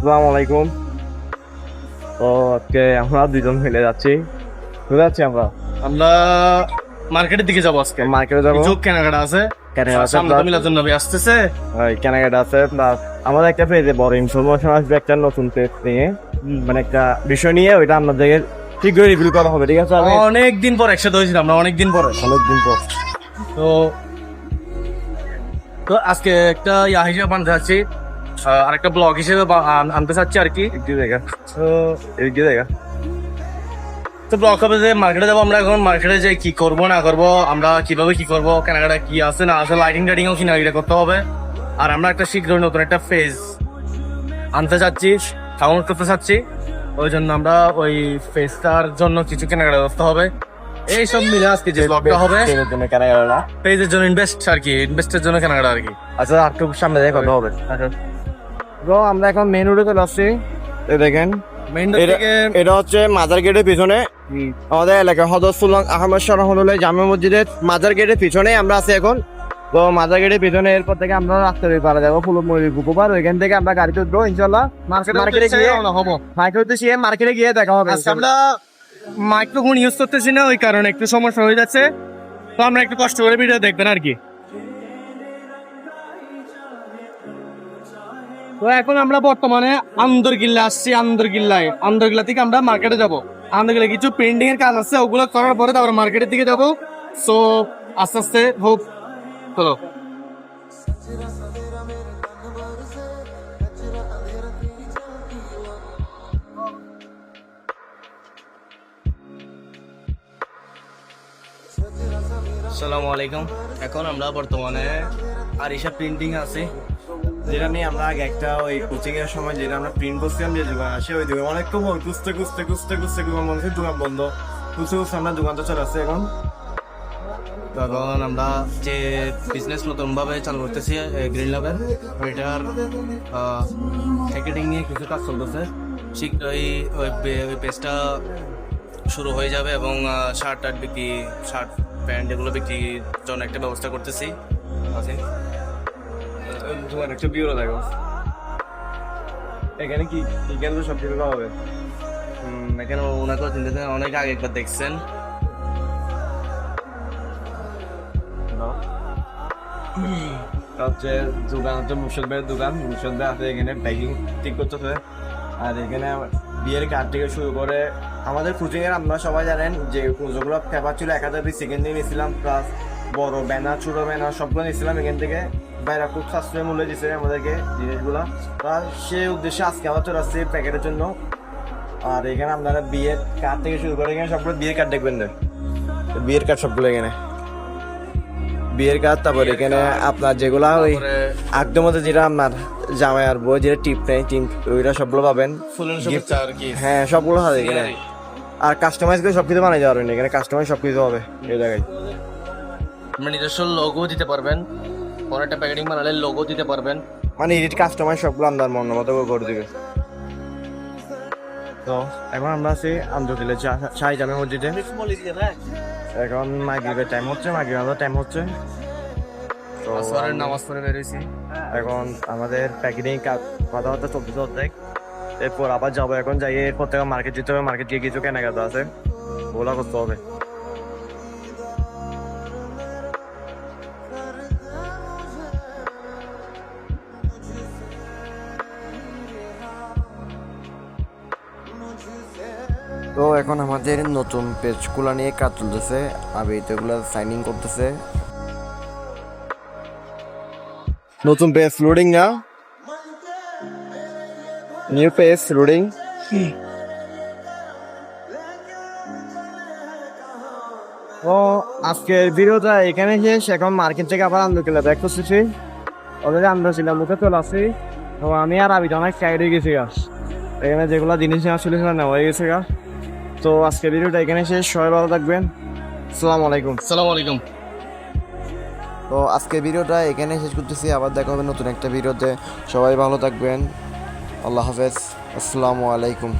আসসালামু আলাইকুম। তো আজকে আমরা দুজন মিলে যাচ্ছি। কোথায় যাচ্ছি আমরা? আমরা মার্কেটের দিকে যাব আজকে। মার্কেটে যাব? কিছু কেনাকাটা আছে। কেনাকাটা প্লাস আমাদের একটা পেজে বড় ইনফরমেশন আসবে একটা নতুন পেজ নিয়ে। মানে একটা বিষয় নিয়ে ওইটা শীঘ্রই রিভিউ করা হবে ঠিক আছে আমি অনেক দিন পর একসাথে আমরা অনেক দিন পরে। অনেকদিন পর। তো তো আজকে একটা ইয়া হিসেবে বানতে আরেকটা ব্লগ হিসেবে আনতে চাচ্ছি আর কি। একটু জায়গা তো একটু জায়গা তো ব্লগ হবে যে মার্কেটে যাব আমরা এখন। মার্কেটে যে কি করব না করব আমরা কীভাবে কি করব কেনাকাটা কি আছে না আছে লাইটিং টাইটিংও কিনাকাটা করতে হবে। আর আমরা একটা শীঘ্রই নতুন একটা ফেজ আনতে চাচ্ছি সাউন্ড করতে চাচ্ছি। ওই জন্য আমরা ওই ফেজটার জন্য কিছু কেনাকাটা করতে হবে। এই সব মিলে আজকে যে ব্লগটা হবে ট্রেনের জন্য কেনাকাটা পেজের জন্য ইনভেস্ট আর কি ইনভেস্টের জন্য কেনাকাটা আর কি। আচ্ছা আর একটু সামনে দেখে কথা হবে। তো আমরা এখন মেন রোডে চলে আসছি। এই দেখেন এটা- এটা হচ্ছে মাজার গেটের পিছনে। আমাদের এলাকা হদরসুল্লাহ আহমদ সরাহুল্লাহ জামে মসজিদের মাজার গেটের পিছনে আমরা আছি এখন। তো মাজার গেটের পিছনে এরপর থেকে আমরা রাস্তা দিয়ে পারা যাব ফুলমুড়ি গুপুবার ওইখান থেকে আমরা গাড়িতে উঠবো ইনশাল্লাহ মার্কেটে মার্কেটে গিয়ে হব। মার্কেটে গিয়ে মার্কেটে গিয়ে দেখা হবে আজকে আমরা মাইক্রোফোন ইউজ করতেছি না ওই কারণে একটু সমস্যা হয়ে যাচ্ছে। তো আমরা একটু কষ্ট করে ভিডিও দেখবেন আর কি। তো এখন আমরা বর্তমানে আন্দরগিল্লা আসছি আন্দরগিল্লায় আন্দরগিল্লা থেকে আমরা মার্কেটে যাব। আন্দরগিল্লা কিছু পেন্টিং এর কাজ আছে, ওগুলো করার পরে তারপর মার্কেটের দিকে যাব। সো আস্তে আস্তে হোক চলো। আসসালামু আলাইকুম। এখন আমরা বর্তমানে আরিশা প্রিন্টিং আছে। যেটা নিয়ে আমরা আগে একটা ওই কোচিং এর সময় যেটা আমরা প্রিন্ট করছিলাম যে দোকান আসে ওই দোকান অনেক কম খুঁজতে খুঁজতে খুঁজতে খুঁজতে দোকান বন্ধ দোকান বন্ধ। খুঁজতে খুঁজতে আমরা দোকানটা চলে আসছে এখন। তখন আমরা যে বিজনেস নতুন ভাবে চালু করতেছি গ্রিন ল্যাবের ওইটার প্যাকেটিং নিয়ে কিছু কাজ চলতেছে। শীঘ্রই ওই পেজটা শুরু হয়ে যাবে এবং শার্ট টার্ট বিক্রি শার্ট প্যান্ট এগুলো বিক্রির জন্য একটা ব্যবস্থা করতেছি। আছে? তোমার একটা বিউরো দেখো। এখানে কি এখানে তো সব কিছু হবে এখানে ওনাকে চিন্তা অনেক আগে একবার দেখছেন। হচ্ছে দোকান হচ্ছে মুর্শদ ভাইয়ের দোকান। মুর্শদ ভাই আছে এখানে প্যাকিং ঠিক করতেছে। আর এখানে বিয়ের কার্ড থেকে শুরু করে আমাদের কোচিং এর আপনারা সবাই জানেন যে যেগুলো পেপার ছিল এক হাজার সেকেন্ড দিয়ে নিয়েছিলাম প্লাস বড় ব্যানার ছোট ব্যানার সবগুলো নিয়েছিলাম এখান থেকে। বাইরে খুব সাশ্রয় মূল্যে দিচ্ছে আমাদেরকে জিনিসগুলো। তা সেই উদ্দেশ্যে আজকে আবার চলে আসছে প্যাকেটের জন্য। আর এখানে আপনারা বিয়ের কার্ড থেকে শুরু করে এখানে সবগুলো বিয়ের কার্ড দেখবেন না। বিয়ের কার্ড সবগুলো এখানে। বিয়ের কার্ড তারপর এখানে আপনার যেগুলা ওই একদম মধ্যে যেটা আপনার জামাই আর বই যেটা টিপ নেই টিম ওইটা সবগুলো পাবেন। হ্যাঁ সবগুলো হবে এখানে। আর কাস্টমাইজ করে সবকিছু বানাই যাওয়ার এখানে। কাস্টমাইজ সবকিছু হবে। এই জায়গায়। নিজস্ব লোগো দিতে পারবেন। কোনো একটা প্যাকেটিং বানালে লোগো দিতে পারবেন। মানে এডিট কাস্টমাইজ সবগুলো আপনার মন মতো করে দিবে। তো এখন আমরা আছি আন্দোলিলে শাহি জামে মসজিদে। এখন মাগরিবের টাইম হচ্ছে মাগরিবের টাইম হচ্ছে। তো নামাজ পড়ে বেরিয়েছি এখন আমাদের প্যাকেটিং কথাবার্তা চলতেছে অর্ধেক। এরপর আবার যাব। এখন যাই এরপর থেকে মার্কেট যেতে হবে। মার্কেট গিয়ে কিছু কেনাকাটা আছে। ওগুলা করতে হবে। তো এখন আমাদের নতুন পেজগুলো নিয়ে কাজ চলতেছে। আবি তো এগুলো সাইনিং করতেছে। নতুন পেজ লোডিং না? নিউ পেজ লোডিং ও, আজকের ভিডিওটা এখানে শেষ। এখন মার্কেট থেকে আবার আন্দোলন ব্যাক করতেছি। অলরেডি আমরা ছিলাম, মুখে চলে আসছি। তো আমি আর আবি অনেক সাইড হয়ে গেছি গা। এখানে যেগুলো জিনিস নেওয়া ছিল সেগুলো নেওয়া হয়ে গেছে গা। তো আজকে ভিডিওটা এখানে শেষ। সবাই ভালো থাকবেন। আসসালামু আলাইকুম। সালাম আলাইকুম। তো আজকে ভিডিওটা এখানে শেষ করতেছি। আবার দেখা হবে নতুন একটা ভিডিওতে। সবাই ভালো থাকবেন। আল্লাহ হাফেজ। আসসালামু আলাইকুম।